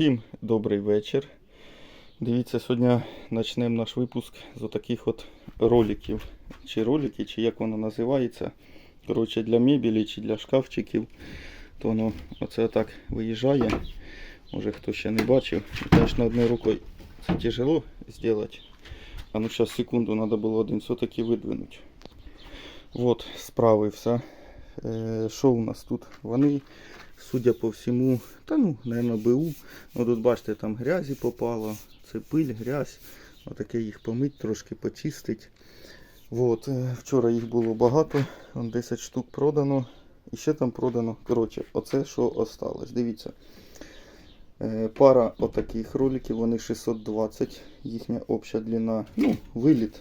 Всім добрий вечір. Дивіться, сьогодні почнемо наш випуск з отаких от роликів. Чи ролики, чи як воно називається. Коротше, для мебелі чи для шкафчиків. То воно оце так виїжджає. Може хто ще не бачив. Звісно, одною рукою це тяжело зробити. А ну зараз секунду, треба було один все-таки видвинути. Вот, справився. Е, Що у нас тут? Вони, судя по всьому, та ну, наверное, БУ. Ну тут бачите, там грязі попало, це пиль, грязь. Отаке їх помить, трошки почистить. Вот, е, вчора їх було багато, 10 штук продано. І ще там продано. Коротше, оце що осталось. Дивіться. Е, Пара отаких роликів, вони 620, їхня обща длина. Ну, виліт.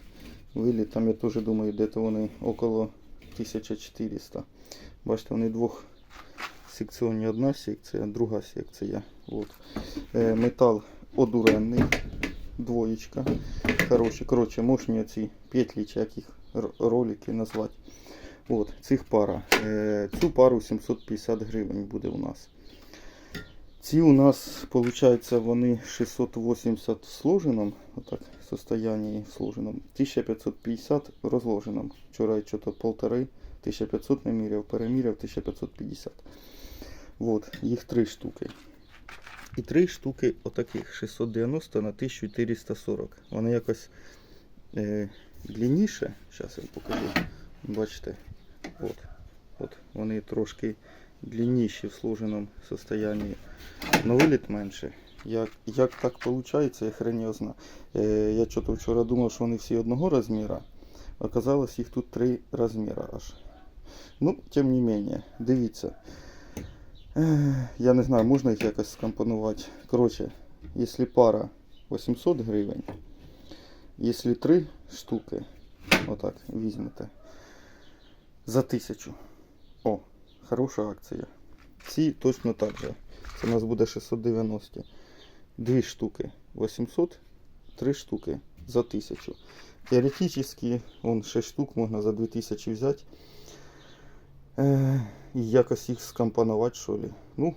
Виліт, там я теж думаю, де то вони около 1400. Бачите, вони двох секціонні. Одна секція, друга секція. От. Е, метал одуренний. Двоєчка. Хороші. Коротше, мощні оці петлі, чи як їх ролики назвати. От, цих пара. Е, цю пару 750 гривень буде у нас. Ці у нас, виходить, вони 680 в сложеному, отак, состоянии в сложеному, 1550 в розложеному. Вчора я что-то полтори, 1500 наміряв, переміряв 1550. Вот, їх три штуки. І три штуки отаких 690 на 1440. Вони якось е, длинніше. Зараз я покажу. Бачите, от, от вони трошки длинніші в сложеному состоянии. Но виліт менше. Як, як так виходить, я хрен його знаю. Е, я що-то вчора думав, що вони всі одного розміру. Оказалось, їх тут три розміри аж. Ну, тим не менее, дивіться. Е, я не знаю, можна їх якось скомпонувати. Коротше, якщо пара 800 гривень, якщо три штуки, отак, візьмете, за 1000. Хороша акція. Ці точно так же. Це у нас буде 690. Дві штуки 800, три штуки за 1000. Теоретично, вон 6 штук можна за 2000 взяти. Е, і якось їх скомпонувати, що ли. Ну,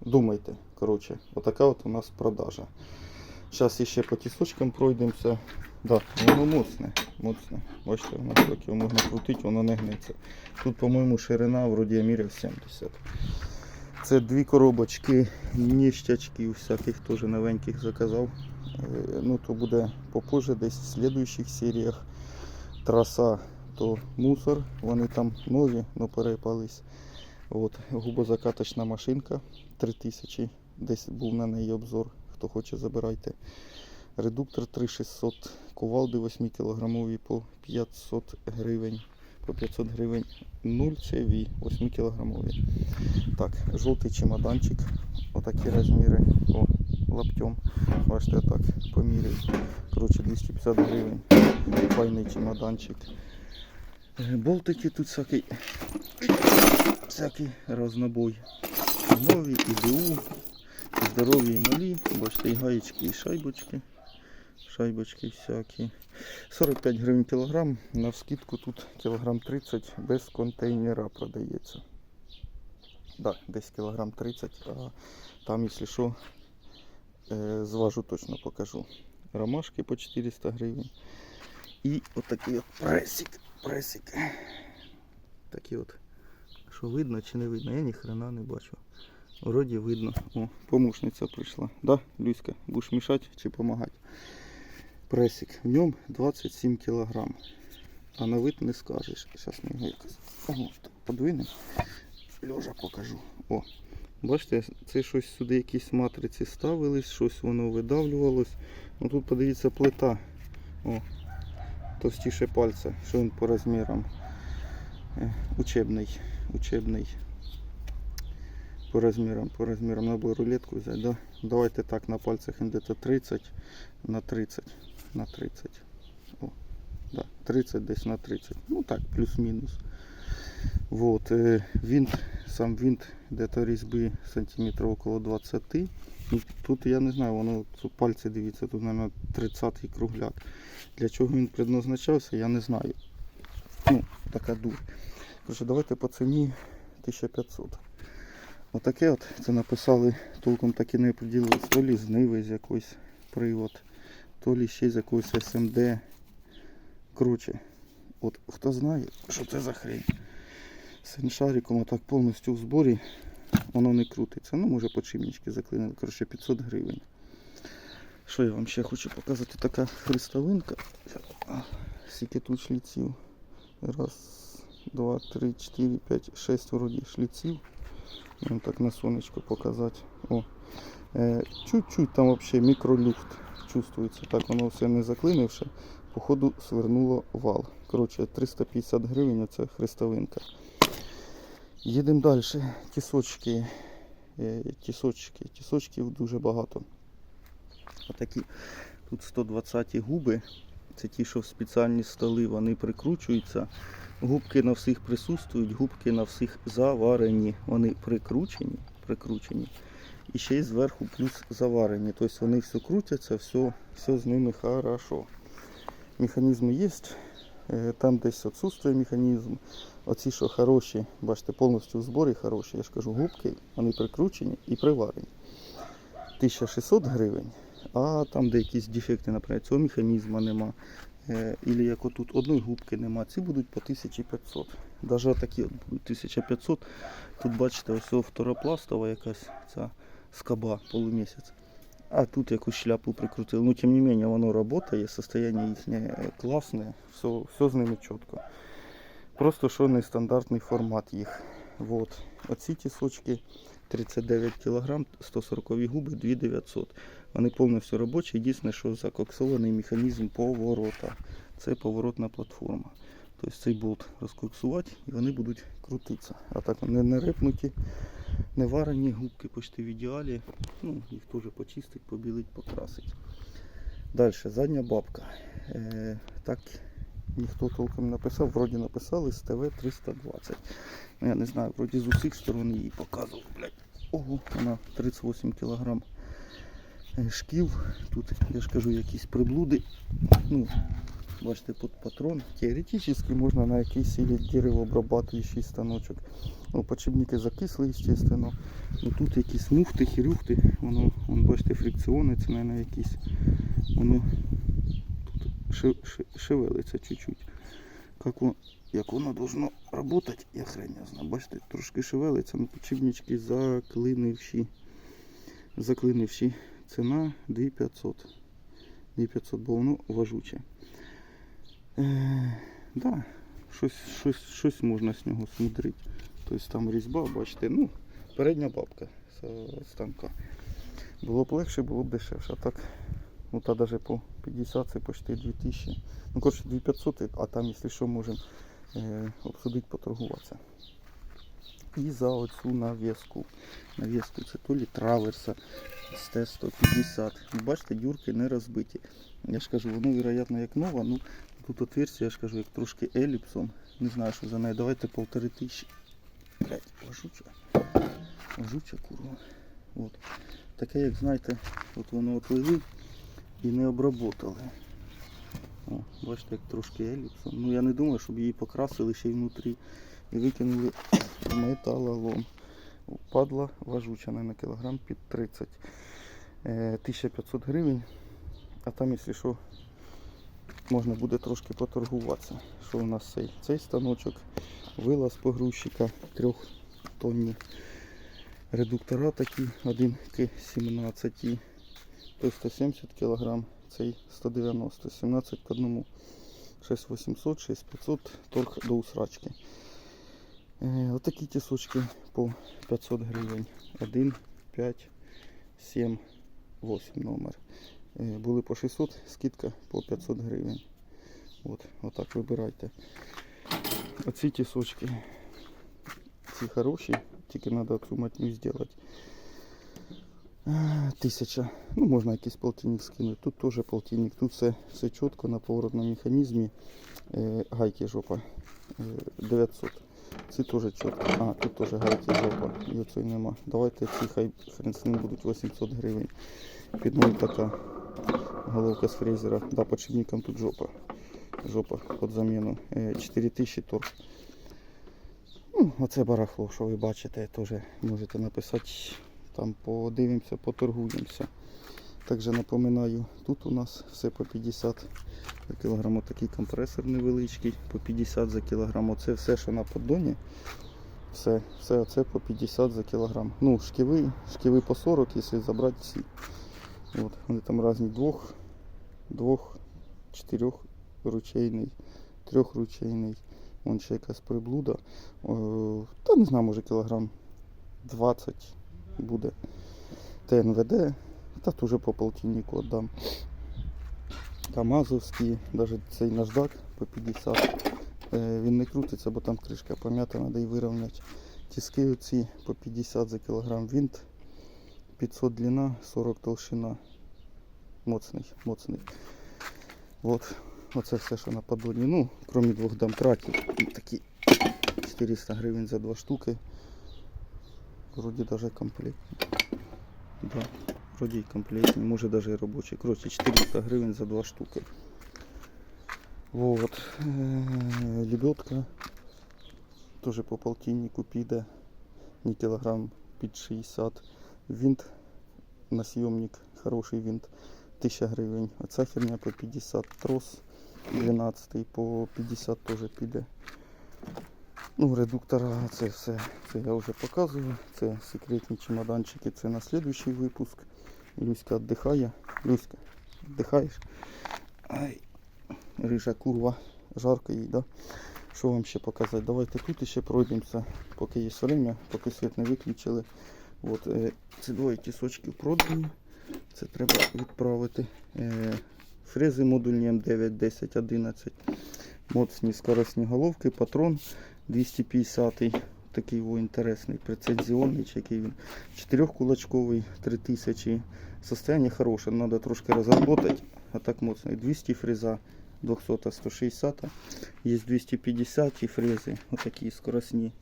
думайте. Коротше, отака от у нас продажа. Зараз ще по тісочкам пройдемося. Да, воно моцне, моцне. Бачите, воно так його можна крутити, воно не гнеться. Тут, по-моєму, ширина вроді я міряв 70. Це дві коробочки ніщачків всяких теж новеньких заказав. Е, Ну, то буде попозже, десь в слідуючих серіях. Траса то мусор, вони там нові, но перепались. От, губозакаточна машинка 3000, десь був на неї обзор. Хто хоче, забирайте. Редуктор 3600, кувалди 8 кілограмові по 500 гривень. По 500 гривень 0 CV 8 кілограмові. Так, жовтий чемоданчик. Отакі розміри. О, лаптем. Бачите, отак поміряю. Коротше, 250 гривень. Файний чемоданчик. Е, Болтики тут всякий. Всякий разнобой. Нові, і БУ, і здорові, і малі. Бачите, і гаєчки, і шайбочки. Шайбочки всякі. 45 гривень кілограм. На скидку тут кілограм 30 без контейнера продається. Так, десь кілограм 30, а там, якщо що, е, зважу точно покажу. Ромашки по 400 гривень. І отакий от пресик. Пресик. Такий от. Що видно чи не видно? Я ні хрена не бачу. Вроді видно. О, помощниця прийшла. Да, Люська, будеш мішати чи допомагати? Пресик. В ньому 27 кілограм. А на вид не скажеш. Зараз ми його якось подвинемо. Льожа покажу. О, бачите, це щось сюди якісь матриці ставились, щось воно видавлювалось. Ну тут подивіться плита. О, товстіше пальця, що він по розмірам. Е, Учебний. Учебний. По розмірам, по розмірам. Надо рулетку взяти. Да? Давайте так на пальцях він десь 30 на 30. На 30. О, да, 30 десь на 30. Ну так, плюс-мінус. Вот, е, винт, сам винт де-то різьби сантиметрів около 20. Ну, Тут я не знаю, воно тут пальці дивіться, тут, мабуть, 30-й кругляк. Для чого він предназначався, я не знаю. Ну, така дур. Короче, давайте по ціні 1500. Отаке от це написали, толком так і не приділились. То лі з Ниви з якоїсь привод, то лі ще з якоїсь СМД. Коротше, от хто знає, що це за хрень. З шариком отак повністю в зборі воно не крутиться. Ну, може подшипнички заклинили. Коротше, 500 гривень. Що я вам ще хочу показати? Така хрестовинка. Скільки тут шліців? Раз, два, три, чотири, п'ять, шесть вроді шліців. Вам так на сонечко показати. О. Е, чуть-чуть там взагалі мікролюфт чувствується. Так воно все не заклинивши. Походу свернуло вал. Коротше, 350 гривень оця хрестовинка. Їдемо далі. Тісочки. Е, тісочки. Тісочків дуже багато. Отакі. Тут 120 губи. Це ті, що в спеціальні столи, вони прикручуються. Губки на всіх присутствують, губки на всіх заварені. Вони прикручені, прикручені. І ще й зверху плюс заварені. Тобто вони все крутяться, все, все з ними хорошо. Механізми є. Е, Там десь відсутствує механізм. Оці, що хороші, бачите, повністю в зборі хороші. Я ж кажу, губки, вони прикручені і приварені. 1600 гривень. А там де якісь дефекти, наприклад, цього механізму нема. Е, Ілі як отут одної губки нема, ці будуть по 1500. Навіть такі от будуть 1500. Тут бачите, ось о фторопластова якась ця скоба полумісяць. А тут якусь шляпу прикрутили. Ну, тим не менше, воно працює, состояние їхнє класне, все, все з ними чітко. Просто що нестандартний формат їх. Вот. Оці тісочки 39 кг, 140 губи, 2900. Вони повністю робочі. Єдине, що закоксований механізм поворота. Це поворотна платформа. Тобто цей болт розкоксувати і вони будуть крутитися. А так вони не рипнуті, не варені, губки почти в ідеалі. Ну, їх теж почистить, побілить, покрасить. Далі, задня бабка. Е, так ніхто толком написав, вроді написали з ТВ 320. Ну, я не знаю, вроді з усіх сторон її показував. Блядь. Ого, вона 38 кг шків. Тут, я ж кажу, якісь приблуди. Ну, бачите, тут патрон. Теоретично можна на якийсь дерево обрабатуючий станочок. Ну, подшипники закисли, естественно. Ну, тут якісь муфти, хірюхти. Воно, вон, бачите, фрикціони, це, мабуть, якісь. Воно шевелиться чуть-чуть. Как воно, як воно должно работать, я хрень не знаю. Бачите, трошки шевелиться, ну подшипнички заклинивші. Заклинивші. Ціна 2500. 2500 було, ну, важуче. Е, да, щось, щось, щось можна з нього смудрити. Тобто там різьба, бачите, ну, передня бабка з станка. Було б легше, було б дешевше. А так, ну та навіть по 50 це почти 2000. Ну, коротше, 2500, а там, якщо що, можемо е, обсудити, поторгуватися. І за оцю навіску. Навіску це то лі траверса з Т-150. Ну, Бачите, дюрки не розбиті. Я ж кажу, воно, вероятно, як нова, ну тут отверстие, я ж кажу, як трошки еліпсом. Не знаю, що за неї. Давайте полтори тисячі. Блять, ложуча. Ложуча курва. От. Таке, як знаєте, от воно отлили і не обработали. О, бачите, як трошки еліпсом. Ну я не думаю, щоб її покрасили ще й внутрі і викинули металолом. Падла важуча на кілограм під 30. Е, 1500 гривень. А там, якщо що, можна буде трошки поторгуватися. Що у нас цей? Цей станочок, вилаз погрузчика, трьохтонні редуктора такі, один к 17, той 170 кг, цей 190, 17 к 1. 6800, 6500, торг до усрачки. Е, отакі тісочки по 500 гривень. 1, 5, 7, 8 номер. Е, були по 600, скидка по 500 гривень. От, отак вибирайте. Оці тісочки, ці хороші, тільки треба матню зробити. Е, Тисяча. Ну, можна якийсь полтинник скинути. Тут теж полтинник. Тут все, все чітко на поворотному механізмі. Е, гайки жопа. Е, 900. Ці теж чітко. А, тут теж гайки жопа. І оцей нема. Давайте ці хай хрен з ним будуть 800 гривень. Під нуль така головка з фрезера. Да, подшипником тут жопа. Жопа під заміну. Е, 4000 торг. Ну, оце барахло, що ви бачите, теж можете написати. Там подивимося, поторгуємося. Також напоминаю, тут у нас все по 50 за кілограм. Отакий компресор невеличкий, по 50 за кілограм. Оце все, що на поддоні. Все, все це по 50 за кілограм. Ну, шківи, шківи по 40, якщо забрати всі. От, вони там різні двох, двох, чотирьох ручейний, трьохручейний. Вон ще якась приблуда. О, та не знаю, може кілограм 20 буде. ТНВД. Та теж по полтиннику віддам. Камазовський, навіть цей наждак по 50. Е, Він не крутиться, бо там кришка пом'ята, треба її вирівняти. Тиски оці по 50 за кілограм винт. 500 длина, 40 толщина. Моцний, моцний. От, оце все, що на подводні. Ну, крім двох домкратів. Такі 400 гривень за два штуки. Вроді даже комплектні. Да, вроді й комплектні, може даже і робочі. Коротше, 400 гривень за два штуки. Вот. Е, Лебедка. Тоже по полтиннику піде. Не кілограм під 60. Винт на съемник, хороший винт. 1000 гривень. Оця херня по 50 трос. 12 по 50 теж піде. Ну, редуктора, це все. Це я вже показував. Це секретні чемоданчики, це на слідуючий випуск. Люська віддихає. Люська, віддихаєш? Ай, рижа курва. Жарко їй, да? Що вам ще показати? Давайте тут ще пройдемося, поки є время, поки світ не виключили. От, е, ці двоє тісочків продані. Це треба відправити. Е, фрези модульні М9, 10, 11. Моцні скоростні головки, патрон 250 такий о, інтересний, прецензіонний, який він. Чотирьохкулачковий, 3000. Состояние хороше, треба трошки розробити, а так моцний. 200 фреза, 200 160 Є 250 фрези, отакі скоростні.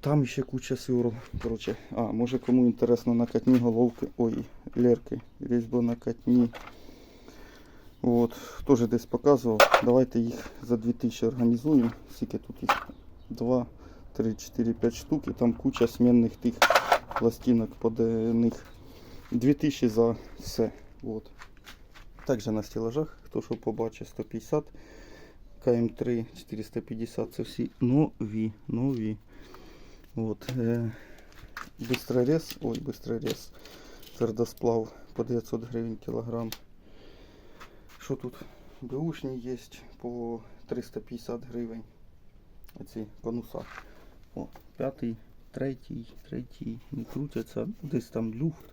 Там ще куча сюру. Короче, а, може кому інтересно накатні головки. Ой, лерки. Різьбо накатні. От, теж десь показував. Давайте їх за 2000 організуємо. Скільки тут їх? 2, 3, 4, 5 штук. І там куча змінних тих пластинок під е, них. 2000 за все. От. Також на стелажах, хто що побачить, 150. КМ3 450 це всі нові, нові. Вот. Э, быстрорез, ой, быстрорез. Твердосплав по 900 гривень кілограм. Що тут? Бушні є по 350 гривень. Оці конуса. О, п'ятий, третій, третій. Не крутяться. Десь там люфт,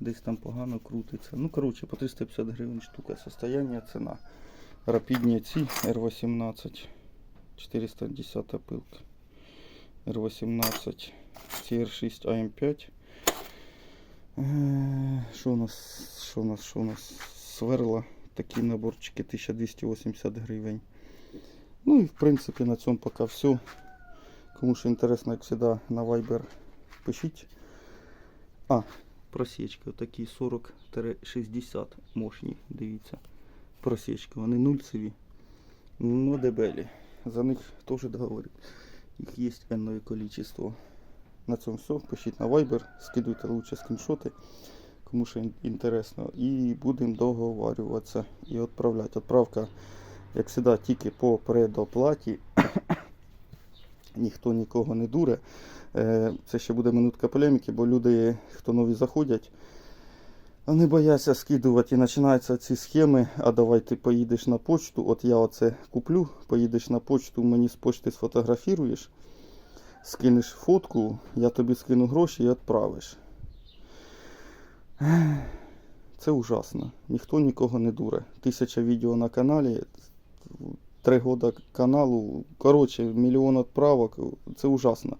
десь там погано крутиться. Ну, коротше, по 350 гривень штука. Состояние, ціна. Рапідні ці R18. 410 пилка. R18, CR6 AM5. Е, Що у нас? Що у нас? Що у нас? Сверла. Такі наборчики 1280 гривень. Ну і в принципі на цьому поки все. Кому що інтересно, як завжди, на Viber пишіть. А, просічки отакі 40-60 мощні, дивіться. Просічки, вони нульцеві. Ну, дебелі. За них теж договорить. Их есть энное количество. На цьому все. Пишіть на Viber, скидуйте лучше скріншоти, кому що інтересно. І будемо договарюватися і відправляти. Відправка, як завжди, тільки по предоплаті. Ніхто нікого не дуре. Е, Це ще буде минутка полеміки, бо люди, хто нові заходять, вони бояться скидувати і починаються ці схеми, а давай ти поїдеш на почту, от я оце куплю, поїдеш на почту, мені з почти сфотографіруєш, скинеш фотку, я тобі скину гроші і відправиш. Це ужасно. Ніхто нікого не дуре. Тисяча відео на каналі, три года каналу, коротше, мільйон відправок, це ужасно.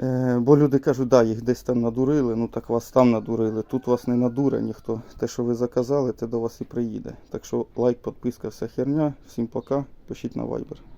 Е, бо люди кажуть, да, їх десь там надурили, ну так вас там надурили. Тут вас не надуре ніхто. Те, що ви заказали, те до вас і приїде. Так що лайк, підписка, вся херня. Всім пока. Пишіть на Viber.